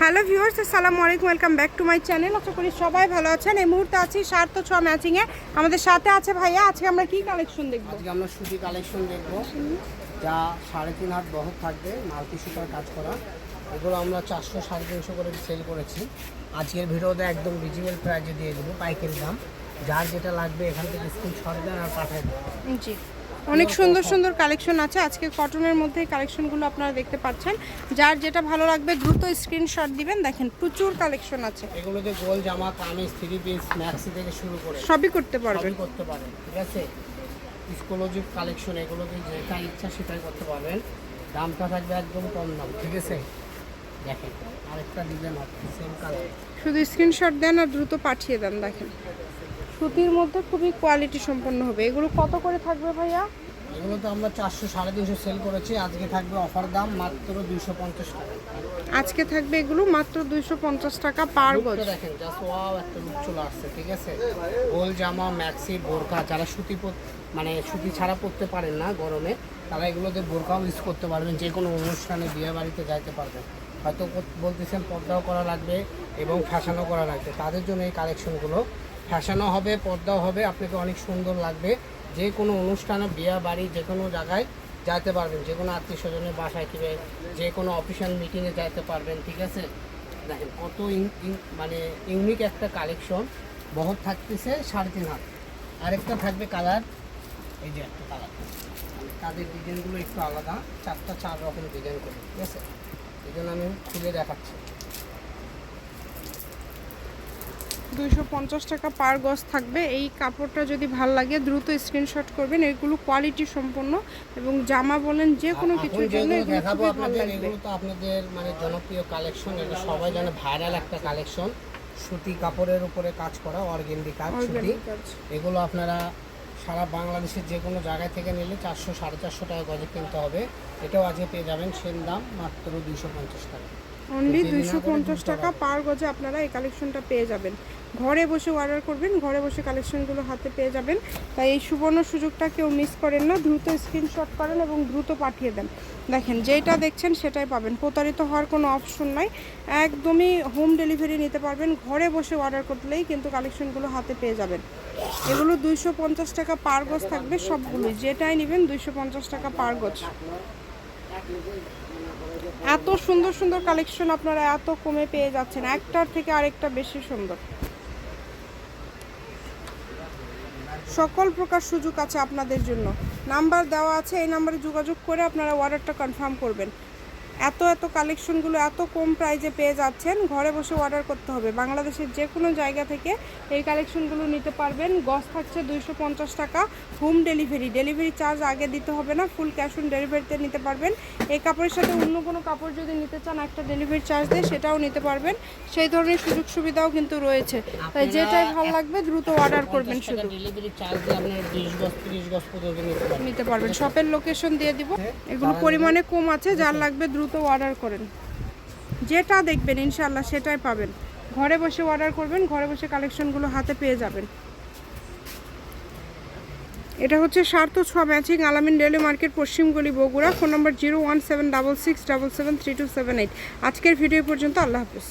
Hello viewers আসসালামু আলাইকুম welcome back to my channel. আশা করি সবাই ভালো আছেন। এই মুহূর্তে আছি সার্থ ছ ম্যাচিংয়ে। আমাদের সাথে আছে ভাইয়া আজকে আমরা কি কালেকশন দেখব? আজকে আমরা সুতি কালেকশন দেখব যা সাড়ে তিন হাত বহর থাকবে মাল্টি সুতার কাজ করা। এগুলো আমরা চারশো সাড়ে তিনশো করে সেল করেছি। আজকের ভিডিওতে একদম রিজনেবল প্রাইজে দিয়ে দেবো পাইকারি দাম। যার যেটা লাগবে এখান থেকে স্ক্রিন শট দেন আর পাঠাই দেন। জি। অনেক সুন্দর সুন্দর কালেকশন আছে। আজকে কটনের মধ্যে কালেকশনগুলো আপনারা দেখতে পাচ্ছেন। যার যেটা ভালো লাগবে দ্রুত স্ক্রিনশট দিবেন। দেখেন প্রচুর কালেকশন আছে। এগুলোতে গোল জামা কামিজ থ্রি পিস ম্যাক্সি থেকে শুরু করে সবই করতে পারবেন। করতে পারেন ঠিক আছে? ইসকোলজিক কালেকশন এগুলোতে যেটা ইচ্ছা সেটাই করতে পারবেন। দামটা থাকবে একদম কম দাম ঠিক আছে? দেখেন আরেকটা ডিজাইন আছে সেম কালার শুধু স্ক্রিনশট দেন আর দ্রুত পাঠিয়ে দেন দেখেন। সুতির মধ্যে খুবই কোয়ালিটি সম্পন্ন হবে। এগুলো কত করে থাকবে ভাইয়া? এগুলো তো আমরা চারশো সাড়ে তিনশো সেল করেছি। আজকে থাকবে অফার দাম মাত্র দুইশো পঞ্চাশ টাকা। আজকে থাকবে এগুলো মাত্র দুইশো পঞ্চাশ টাকা পার গজ দেখেন জাস্ট ওয়াও একটা লুক চলে আসছে ঠিক আছে? গোল জামা ম্যাক্সি বোরকা যারা সুতি মানে সুতি ছাড়া পরতে পারেন না গরমে তারা এগুলোতে বোরকাও ইউজ করতে পারবেন যে কোনো অনুষ্ঠানে বিয়ে বাড়িতে যাইতে পারবেন। হয়তো বলতেছেন পর্দাও করা লাগবে এবং ফ্যাশনও করা লাগবে। তাদের জন্য এই কালেকশনগুলো ফ্যাশনও হবে, পর্দাও হবে, আপনাকে অনেক সুন্দর লাগবে। যে কোনো অনুষ্ঠানে, বিয়ে বাড়ি, যে কোনো জায়গায় যাইতে পারবেন। যে কোনো আত্মীয় স্বজনের বাসায় কিংবা যে কোনো অফিসিয়াল মিটিংয়ে যাইতে পারবেন, ঠিক আছে? দেখেন কত মানে ইউনিক একটা কালেকশন বহর থাকতেছে সাড়ে তিন হাত। আরেকটা থাকবে কালার। এই যে একটা কালার। তাদের ডিজাইনগুলো একটু আলাদা। চারটা চার রকম ডিজাইন করে, ঠিক আছে? এই জন্য আমি খুলে দেখাচ্ছি। দুইশো পঞ্চাশ টাকা পার গজ থাকবে। এই কাপড়টা যদি ভালো লাগে দ্রুত স্ক্রিনশট করবেন। এগুলো কোয়ালিটি সম্পন্ন এবং জামা বলেন যে কোনো কিছুর জন্য এগুলো দেখাবো আপনাদের এগুলো তো আপনাদের মানে জনপ্রিয় কালেকশন এটা সবাই জানে ভাইরাল একটা কালেকশন সুতি কাপড়ের উপরে কাজ করা অর্গেন্ডি কাজ সুতি। এগুলো আপনারা সারা বাংলাদেশের যে কোনো জায়গায় থেকে নিলে চারশো সাড়ে চারশো টাকা গজে কিনতে হবে। এটাও আজকে পেয়ে যাবেন সেম দাম মাত্র দুইশো পঞ্চাশ টাকা। অনলি দুইশো পঞ্চাশ টাকা পার গজে আপনারা এই কালেকশনটা পেয়ে যাবেন। ঘরে বসে অর্ডার করবেন, ঘরে বসে কালেকশনগুলো হাতে পেয়ে যাবেন। তাই এই সুবর্ণ সুযোগটা কেউ মিস করেন না, দ্রুত স্ক্রিনশট করেন এবং দ্রুত পাঠিয়ে দেন। দেখেন যেটা দেখছেন সেটাই পাবেন। প্রতারিত হওয়ার কোনো অপশন নাই। একদমই হোম ডেলিভারি নিতে পারবেন, ঘরে বসে অর্ডার করলেই কিন্তু কালেকশনগুলো হাতে পেয়ে যাবেন। এগুলো দুইশো পঞ্চাশ টাকা পার গজ থাকবে সবগুলোই। যেটাই নেবেন দুইশো পঞ্চাশ টাকা পার গজ। এত সুন্দর সুন্দর কালেকশন আপনারা এত কমে পেয়ে যাচ্ছেন। একটার থেকে আরেকটা বেশি সুন্দর। সকল প্রকার সুযোগ আছে আপনাদের জন্য। নাম্বার দেওয়া আছে, এই নাম্বারে যোগাযোগ করে আপনারা অর্ডারটা কনফার্ম করবেন। এত এত কালেকশনগুলো এত কম প্রাইজে পেয়ে যাচ্ছেন। ঘরে বসে অর্ডার করতে হবে। বাংলাদেশের যে কোনো জায়গা থেকে এই কালেকশনগুলো নিতে পারবেন। গস থাকছে দুইশো পঞ্চাশ টাকা। Home delivery. ডেলিভারি চার্জ আগে দিতে হবে না ফুল ক্যাশ অন ডেলিভারিতে নিতে পারবেন। এই কাপড়ের সাথে অন্য কোনো কাপড় যদি নিতে চান একটা ডেলিভারি চার্জ দিয়ে সেটাও নিতে পারবেন। সেই ধরনের সুযোগ সুবিধাও কিন্তু রয়েছে। তাই যেটাই ভালো লাগবে দ্রুত অর্ডার করবেন শুধু। ডেলিভারি চার্জ নিতে পারবেন। নিতে পারবেন। শপের লোকেশন দিয়ে দিব। এগুলো পরিমাণে কম আছে যার লাগবে দ্রুত অর্ডার করেন। যেটা দেখবেন ইনশাল্লাহ সেটাই পাবেন। ঘরে বসে অর্ডার করবেন, ঘরে বসে কালেকশনগুলো হাতে পেয়ে যাবেন। এটা হচ্ছে সার্থ ছ matching Alamin daily market পশ্চিমগলি Bogura. Phone number zero one seven double six double seven three two seven আজকের ভিডিও পর্যন্ত, আল্লাহ হাফিজ।